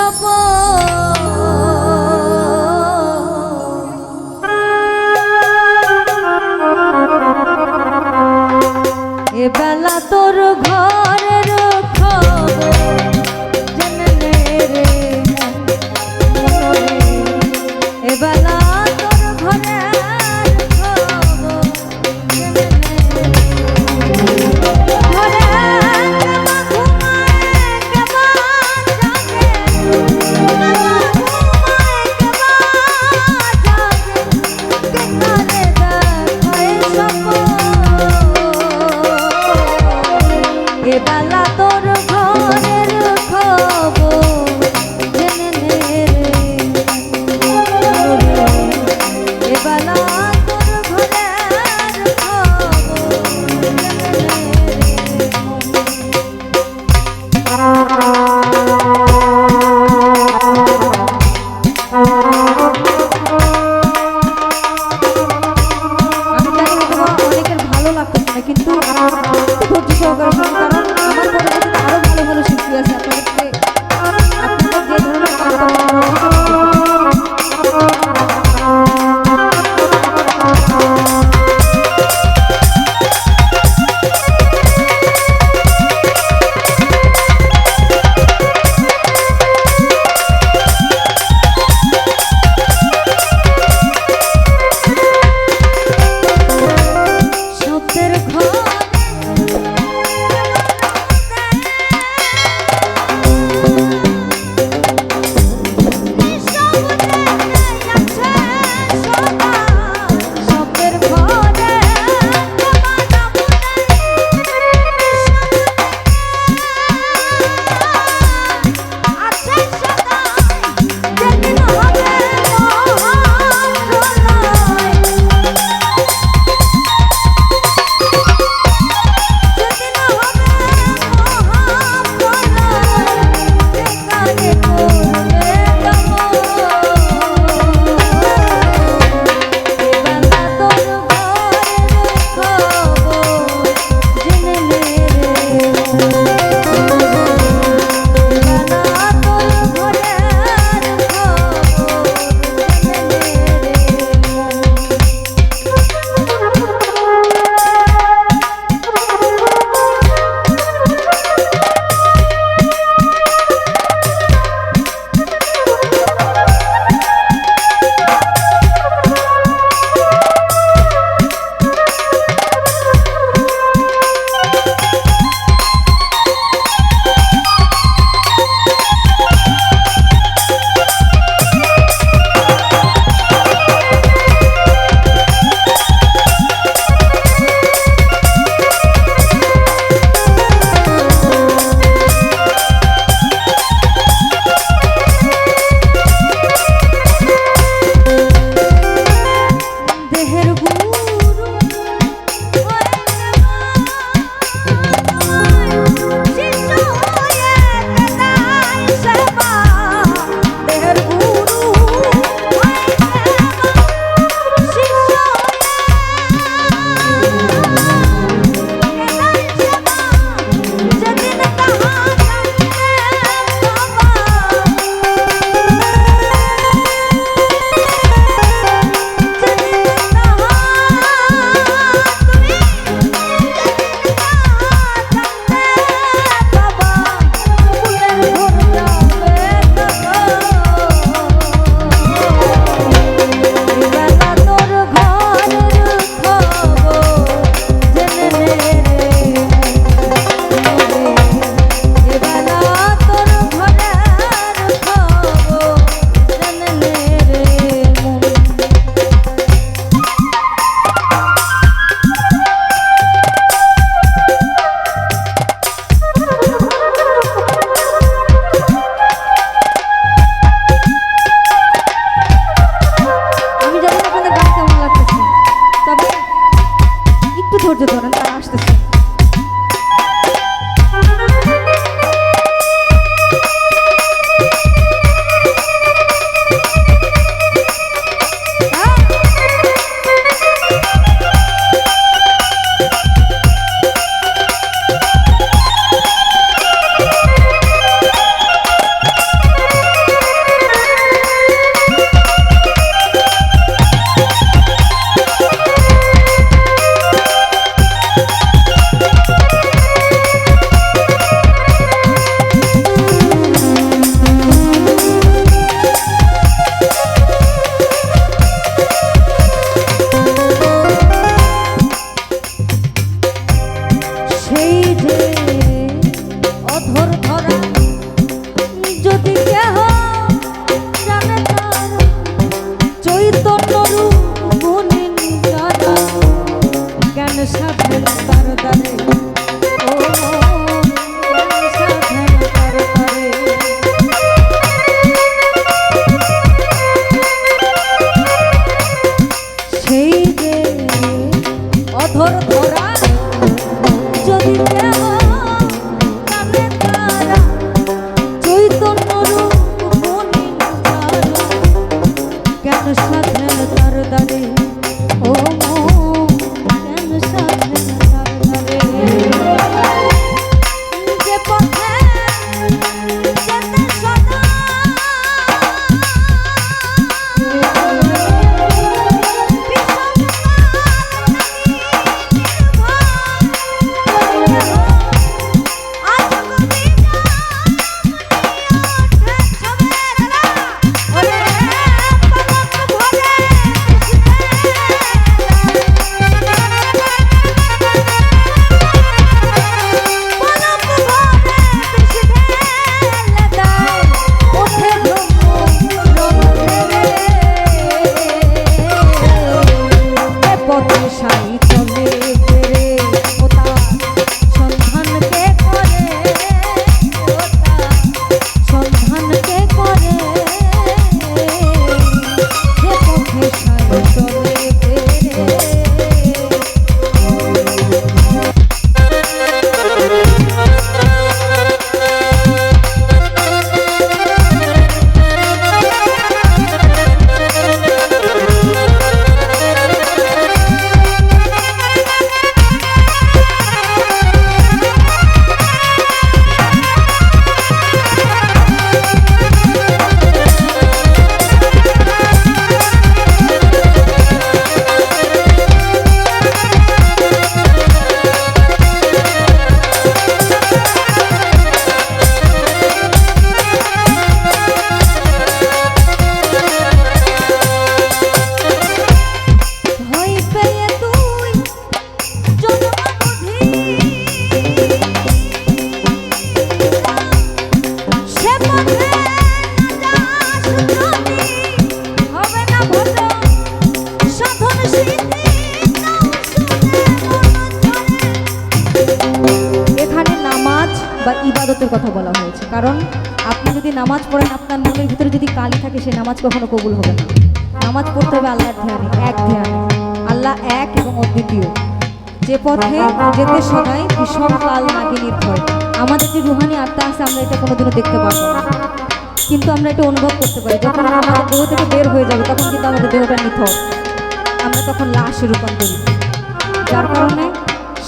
দেখায় কিন্তু ধৈর্য সহকারে Let's have আপনার মনের ভিতরে যদি কালি থাকে সেই নামাজ কখনো কবুল হবে না। নামাজ পড়তে হবে আল্লাহর ধ্যানে, এক ধ্যানে। আল্লাহ এক এবং অদ্বিতীয়। যে পথে যেতে সদাই ভীষণ কাল নাগিনীর ভয় আমাদের যে রুহানি আত্মা আছে, আমরা এটা কোনোদিনও দেখতে পারব না। কিন্তু আমরা এটা অনুভব করতে পারি। যখন আমাদের দেহ থেকে বের হয়ে যাবে, তখন কিন্তু আমাদের দেহটা নিথর। আমরা তখন লাশে রূপান্তরিত যার কারণে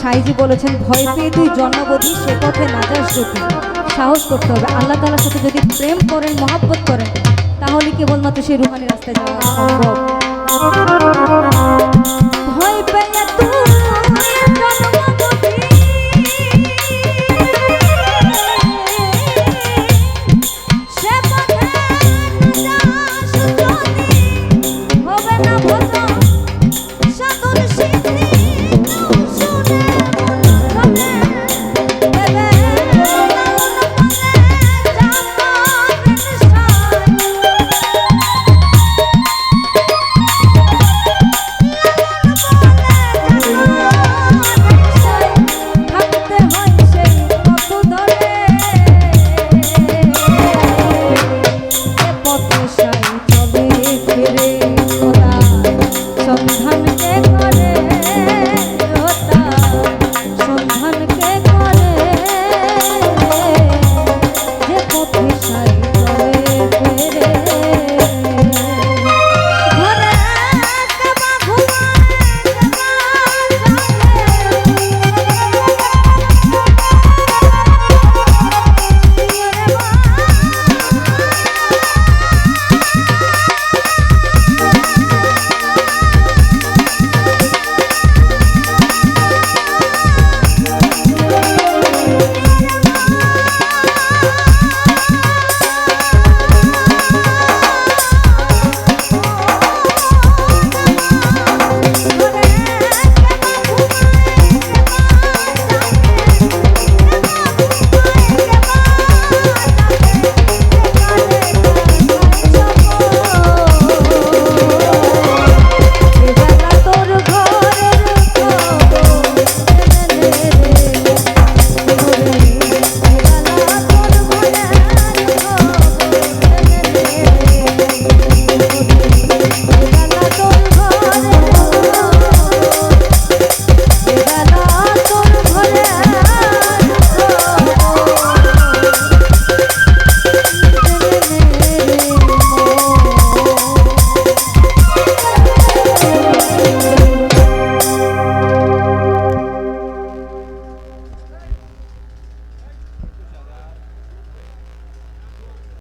সাইজি বলেছেন, ভয় পেয়ে তুই জন্মবধি সে পথে না যাস যদি সাহস করতে হবে। আল্লাহ তালার সাথে যদি প্রেম করেন, মহাব্বত করেন, তাহলে কেবলমাত্র সেই রুহানি রাস্তায় যাওয়া সম্ভব। ভয় পেয়ে